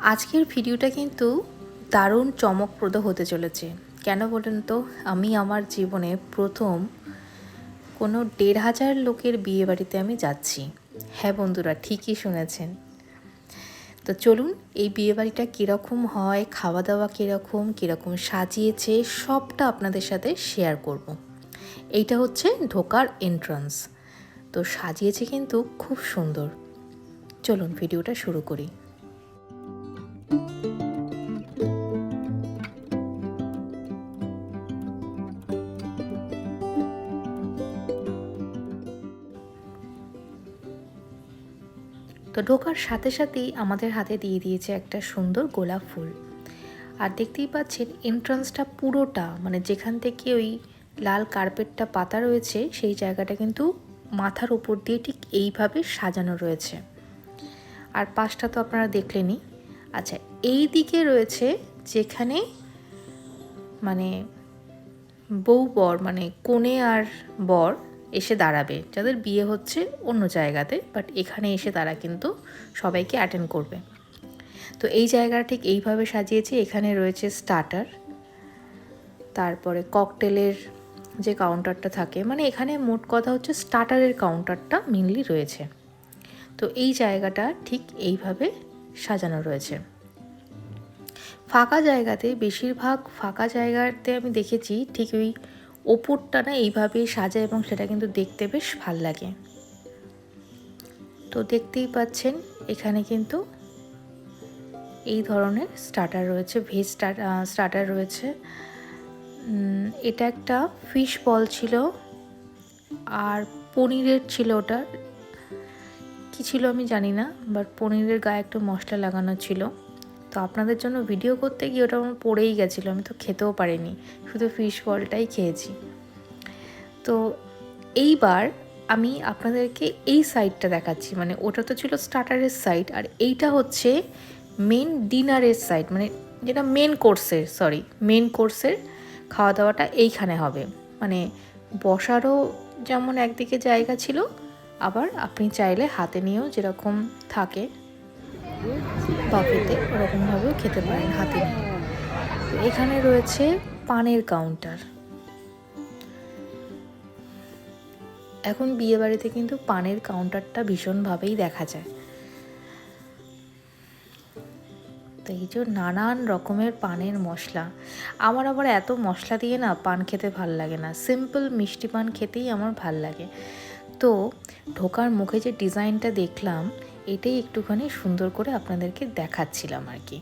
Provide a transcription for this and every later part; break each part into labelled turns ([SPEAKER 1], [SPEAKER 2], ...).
[SPEAKER 1] আজকের ভিডিওটা কিন্তু দারুণ চমকপ্রদ হতে চলেছে। কেন বলেন তো, আমি আমার জীবনে প্রথম কোনো দেড় হাজার লোকের বিয়ে বাড়িতে আমি যাচ্ছি। হ্যাঁ বন্ধুরা, ঠিকই শুনেছেন। তো চলুন, এই বিয়ে বাড়িটা কীরকম হয় খাওয়া দাওয়া কীরকম কীরকম সাজিয়েছে, সবটা আপনাদের সাথে শেয়ার করব। এইটা হচ্ছে ঢোকার এন্ট্রান্স তো সাজিয়েছে কিন্তু খুব সুন্দর। চলুন, ভিডিওটা শুরু করি। তো ঢোকার সাথে সাথেই আমাদের হাতে দিয়ে দিয়েছে একটা সুন্দর গোলাপ ফুল। আর দেখতেই পাচ্ছেন এন্ট্রান্সটা পুরোটা মানে যেখান থেকে ওই লাল কার্পেটটা পাতা রয়েছে, সেই জায়গাটা কিন্তু মাথার উপর দিয়ে ঠিক এইভাবে সাজানো রয়েছে। আর পাশটা তো আপনারা দেখলেনই আচ্ছা এই দিকে রয়েছে যেখানে মানে বউ বর মানে কোণে আর বর এসে দাঁড়াবে। যাদের বিয়ে হচ্ছে অন্য জায়গাতে বাট এখানে এসে তারা কিন্তু সবাইকে অ্যাটেন্ড করবে। তো এই জায়গাটা ঠিক এইভাবে সাজিয়েছে, এখানে রয়েছে স্টার্টার তারপরে ককটেলের যে কাউন্টারটা থাকে মানে এখানে মোট কথা হচ্ছে স্টার্টারের কাউন্টারটা মেনলি রয়েছে। তো এই জায়গাটা ঠিক এইভাবে সাজানো রয়েছে। ফাঁকা জায়গাতে, বেশিরভাগ ফাঁকা জায়গাতে আমি দেখেছি ঠিক ওই ওপরটা না এইভাবেই সাজায় এবং সেটা কিন্তু দেখতে বেশ ভালো লাগে। তো দেখতেই পাচ্ছেন, এখানে কিন্তু এই ধরনের স্টার্টার রয়েছে, ভেজ স্টার্টার রয়েছে। এটা একটা ফিশ বল ছিল, আর পনিরের ছিল ওটা কী ছিল আমি জানি না বাট পনিরের গায়ে একটু মশলা লাগানো ছিল। তো আপনাদের জন্য ভিডিও করতে গিয়ে ওটা আমার পড়েই গেছিল, আমি তো খেতেও পারিনি, শুধু ফিশ বলটাই খেয়েছি। তো এইবার আমি আপনাদেরকে এই সাইডটা দেখাচ্ছি মানে ওটা তো ছিল স্টার্টারের সাইড আর এইটা হচ্ছে মেন ডিনারের সাইড মানে যেটা মেন কোর্সের সরি মেন কোর্সের খাওয়া দাওয়াটা এইখানে হবে। মানে বসারও যেমন একদিকে জায়গা ছিল আবার আপনি চাইলে হাতে নিয়েও যেরকম থাকে বাফেতে, ওরকমভাবেও খেতে পারেন হাতে নিয়ে। এখানে রয়েছে পানের কাউন্টার। এখন বিয়েবাড়িতে কিন্তু পানের কাউন্টারটা ভীষণভাবেই দেখা যায়। তো এই যে নানান রকমের পানের মশলা। আমার আবার এত মশলা দিয়ে না পান খেতে ভালো লাগে না। সিম্পল মিষ্টি পান খেতেই আমার ভালো লাগে। তো ঢোকার মুখে যে ডিজাইনটা দেখলাম, এটাই একটুখানি সুন্দর করে আপনাদেরকে দেখাচ্ছিলাম আর কি।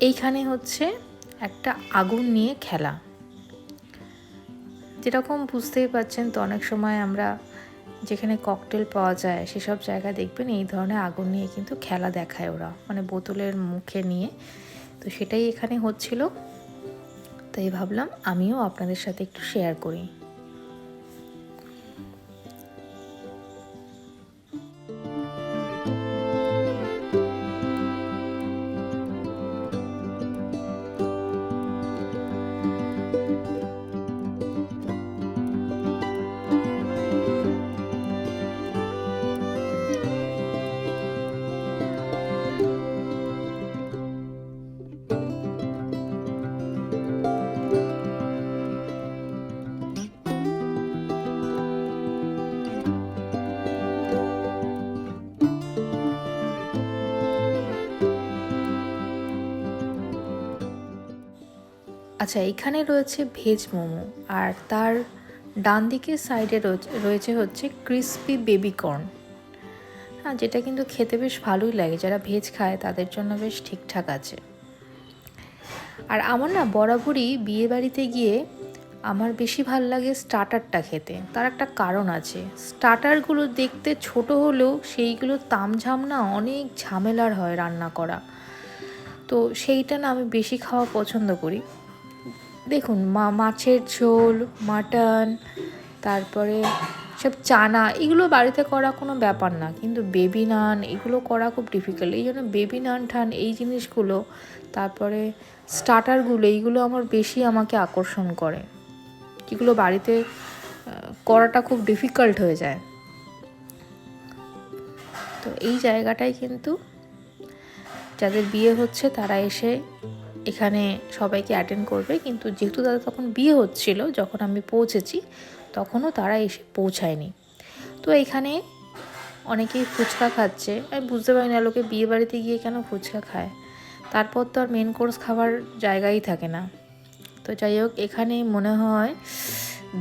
[SPEAKER 1] এইখানে হচ্ছে একটা আগুন নিয়ে খেলা। যেরকম বুঝতেই পাচ্ছেন তো অনেক সময় আমরা যেখানে ককটেল পাওয়া যায়, সেসব জায়গা দেখবেন এই ধরনের আগুন নিয়ে কিন্তু খেলা দেখায় ওরা। মানে বোতলের মুখে নিয়ে। তো সেটাই এখানে হচ্ছিল। তাই ভাবলাম আমিও আপনাদের সাথে একটু শেয়ার করি। আচ্ছা এখানে রয়েছে ভেজ মোমো আর তার ডান দিকের সাইডে রয়েছে হচ্ছে ক্রিসপি বেবি কর্ন। হ্যাঁ যেটা কিন্তু খেতে বেশ ভালোই লাগে। যারা ভেজ খায়, তাদের জন্য বেশ ঠিকঠাক আছে। আর আমার না বরাবরই বিয়ে বাড়িতে গিয়ে আমার বেশি ভালো লাগে স্টার্টারটা খেতে। তার একটা কারণ আছে। স্টার্টারগুলো দেখতে ছোট হলেও সেইগুলো তামঝাম না অনেক ঝামেলার হয় রান্না করা। তো সেইটা না আমি বেশি খাওয়া পছন্দ করি। দেখুন, মা, মাছের ঝোল, মাটন, তারপরে সব চানা, এগুলো বাড়িতে করা কোনো ব্যাপার না। কিন্তু বেবি নান, এগুলো করা খুব ডিফিকাল্ট এই জন্য বেবি নান, ঠান, এই জিনিসগুলো, তারপরে স্টার্টারগুলো এইগুলো আমার বেশি আমাকে আকর্ষণ করে। যেগুলো বাড়িতে করাটা খুব ডিফিকাল্ট হয়ে যায়। তো এই জায়গাটাই কিন্তু যাদের বিয়ে হচ্ছে, তারা এসে এখানে সবাইকে অ্যাটেন্ড করবে। কিন্তু যেহেতু তাদের তখন বিয়ে হচ্ছিল, যখন আমি পৌঁছেছি, তখনও তারা এসে পৌঁছায়নি। তো এখানে অনেকেই ফুচকা খাচ্ছে। আমি বুঝতে পারি না, লোকে বিয়ে বাড়িতে গিয়ে কেন ফুচকা খায়? তারপর তো আর মেন কোর্স খাবার জায়গাই থাকে না। তো যাই হোক এখানে মনে হয়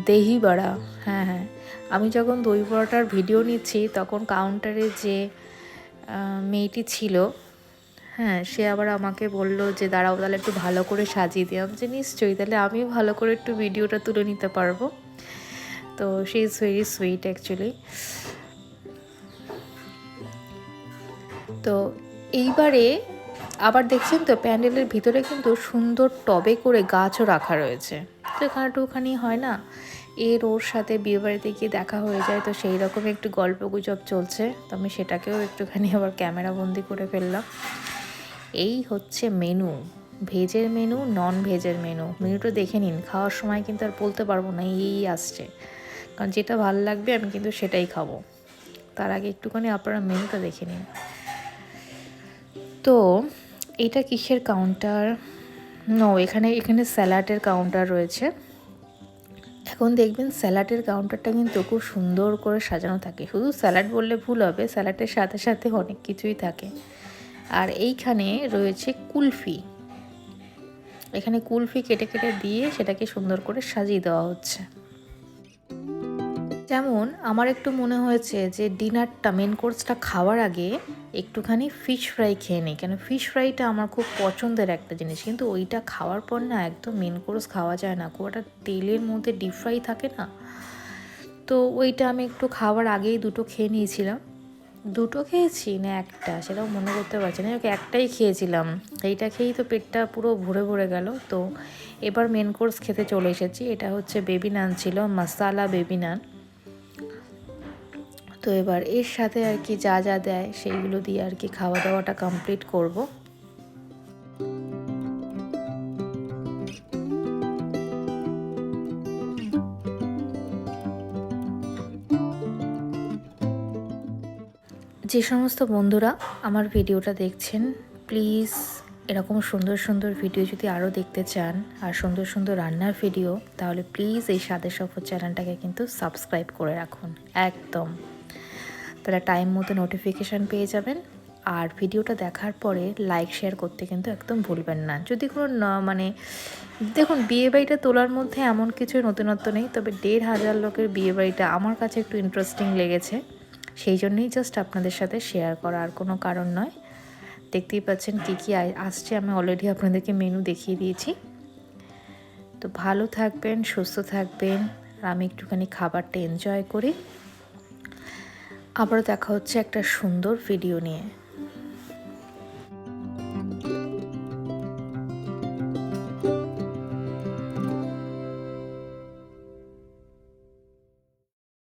[SPEAKER 1] দেহি বড়া হ্যাঁ হ্যাঁ। আমি যখন দই বড়াটার ভিডিও নিচ্ছি, তখন কাউন্টারে যে মেয়েটি ছিল হ্যাঁ সে আবার আমাকে বলল যে, দাঁড়াও তাহলে একটু ভালো করে সাজিয়ে দিই আমি যে নিশ্চয়ই, তাহলে আমিও ভালো করে একটু ভিডিওটা তুলে নিতে পারব। তো সে ইজ ভেরি সুইট, অ্যাকচুয়ালি। তো এইবারে আবার দেখছেন তো, প্যান্ডেলের ভিতরে কিন্তু সুন্দর টবে করে গাছও রাখা রয়েছে। তো এখানে একটুখানি হয় না? এর ওর সাথে বিয়েবাড়িতে গিয়ে দেখা হয়ে যায়, তো সেই রকম একটু গল্প গুজব চলছে। তো আমি সেটাকেও একটুখানি আবার ক্যামেরা বন্দি করে ফেললাম। এই হচ্ছে মেনু ভেজের মেনু নন ভেজের মেনু মেনুটা দেখে নিন, খাওয়ার সময় কিন্তু আর বলতে পারব না, এই আসছে। কারণ যেটা ভালো লাগবে, আমি কিন্তু সেটাই খাব। তার আগে একটুখানি আপনারা মেনুটা দেখে নিন। তো, এটা কিসের কাউন্টার নো এখানে এখানে স্যালাডের কাউন্টার রয়েছে। এখন দেখবেন স্যালাডের কাউন্টারটা কিন্তু খুব সুন্দর করে সাজানো থাকে। শুধু স্যালাড বললে ভুল হবে স্যালাডের সাথে সাথে অনেক কিছুই থাকে। আর এইখানে রয়েছে কুলফি। এখানে কুলফি কেটে কেটে দিয়ে সেটাকে সুন্দর করে সাজিয়ে দেওয়া হচ্ছে। যেমন আমার একটু মনে হয়েছে যে ডিনারটা মেন কোর্সটা খাওয়ার আগে একটুখানি ফিশ ফ্রাই খেয়ে নিই। কেন ফিশ ফ্রাইটা আমার খুব পছন্দের একটা জিনিস। কিন্তু ওইটা খাওয়ার পর না একদম মেন কোর্স খাওয়া যায় না। খুব একটা তেলের মধ্যে ডিপ ফ্রাই থাকে না। তো ওইটা আমি একটু খাওয়ার আগেই দুটো খেয়ে নিয়েছিলাম। দুটো খেয়েছি না একটা, সেটাও মনে করতে পারছি না। ওকে একটাই খেয়েছিলাম। এইটা খেয়েই তো পেটটা পুরো ভরে ভরে গেল। তো এবার মেন কোর্স খেতে চলে এসেছি। এটা হচ্ছে বেবি নান ছিল মশালা বেবি নান তো এবার এর সাথে আর কি যা যা দেয়, সেইগুলো দিয়ে আর কি খাওয়া দাওয়াটা কমপ্লিট করব। যে সমস্ত বন্ধুরা আমার ভিডিওটা দেখছেন প্লিজ এরকম সুন্দর সুন্দর ভিডিও যদি আরও দেখতে চান আর সুন্দর সুন্দর রান্নার ভিডিও তাহলে প্লিজ এই স্বাদের সফর চ্যানেলটাকে কিন্তু সাবস্ক্রাইব করে রাখুন, একদম। তাহলে টাইম মতো নোটিফিকেশান পেয়ে যাবেন আর ভিডিওটা দেখার পরে লাইক শেয়ার করতে কিন্তু একদম ভুলবেন না। যদি কোনো মানে দেখুন, বিয়ে বাড়িটা তোলার মধ্যে এমন কিছু নতুনত্ব নেই, তবে দেড় হাজার লোকের বিয়ে বাড়িটা আমার কাছে একটু ইন্টারেস্টিং লেগেছে। সেই জন্যই জাস্ট আপনাদের সাথে শেয়ার করা, আর কোনো কারণ নয়। দেখতেই পাচ্ছেন কী কী আসছে। আমি অলরেডি আপনাদেরকে মেনু দেখিয়ে দিয়েছি। তো ভালো থাকবেন, সুস্থ থাকবেন, আর আমি একটুখানি খাবারটা এনজয় করি। আবারও দেখা হচ্ছে একটা সুন্দর ভিডিও নিয়ে।